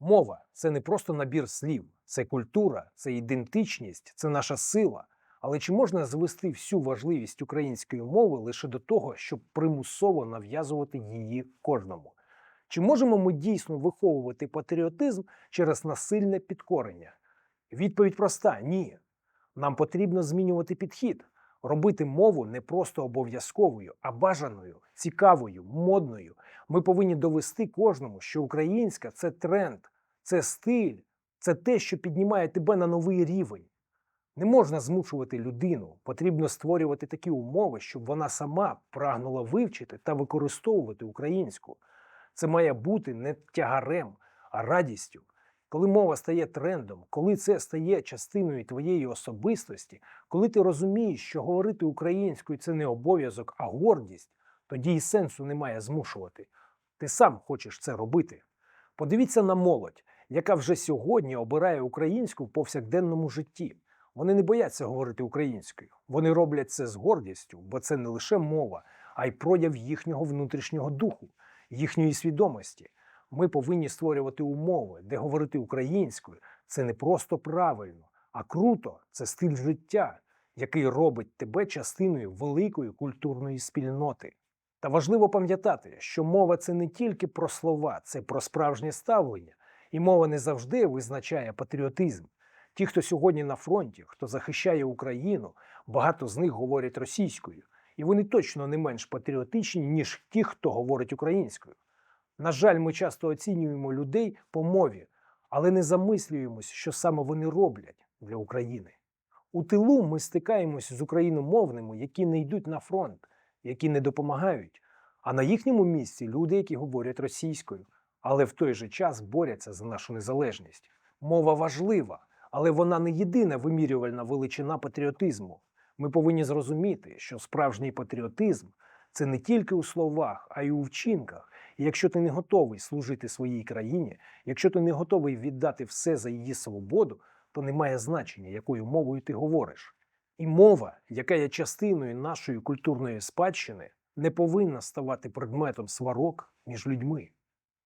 Мова це не просто набір слів, це культура, це ідентичність, це наша сила. Але чи можна звести всю важливість української мови лише до того, щоб примусово нав'язувати її кожному? Чи можемо ми дійсно виховувати патріотизм через насильне підкорення? Відповідь проста: ні. Нам потрібно змінювати підхід, робити мову не просто обов'язковою, а бажаною, цікавою, модною. Ми повинні довести кожному, що українська це тренд, це стиль, це те, що піднімає тебе на новий рівень. Не можна змушувати людину, потрібно створювати такі умови, щоб вона сама прагнула вивчити та використовувати українську. Це має бути не тягарем, а радістю. Коли мова стає трендом, коли це стає частиною твоєї особистості, коли ти розумієш, що говорити українською це не обов'язок, а гордість, тоді і сенсу немає змушувати. Ти сам хочеш це робити. Подивіться на молодь, яка вже сьогодні обирає українську в повсякденному житті. Вони не бояться говорити українською. Вони роблять це з гордістю, бо це не лише мова, а й прояв їхнього внутрішнього духу, їхньої свідомості. Ми повинні створювати умови, де говорити українською це не просто правильно, а круто, це стиль життя, який робить тебе частиною великої культурної спільноти. Та важливо пам'ятати, що мова це не тільки про слова, це про справжнє ставлення, і мова не завжди визначає патріотизм. Ті, хто сьогодні на фронті, хто захищає Україну, багато з них говорять російською, і вони точно не менш патріотичні, ніж ті, хто говорить українською. На жаль, ми часто оцінюємо людей по мові, але не замислюємось, що саме вони роблять для України. У тилу ми стикаємось з україномовними, які не йдуть на фронт, які не допомагають. А на їхньому місці люди, які говорять російською, але в той же час борються за нашу незалежність. Мова важлива, але вона не єдина вимірювальна величина патріотизму. Ми повинні зрозуміти, що справжній патріотизм це не тільки у словах, а й у вчинках. І якщо ти не готовий служити своїй країні, якщо ти не готовий віддати все за її свободу, то немає значення, якою мовою ти говориш. І мова, яка є частиною нашої культурної спадщини, не повинна ставати предметом сварок між людьми.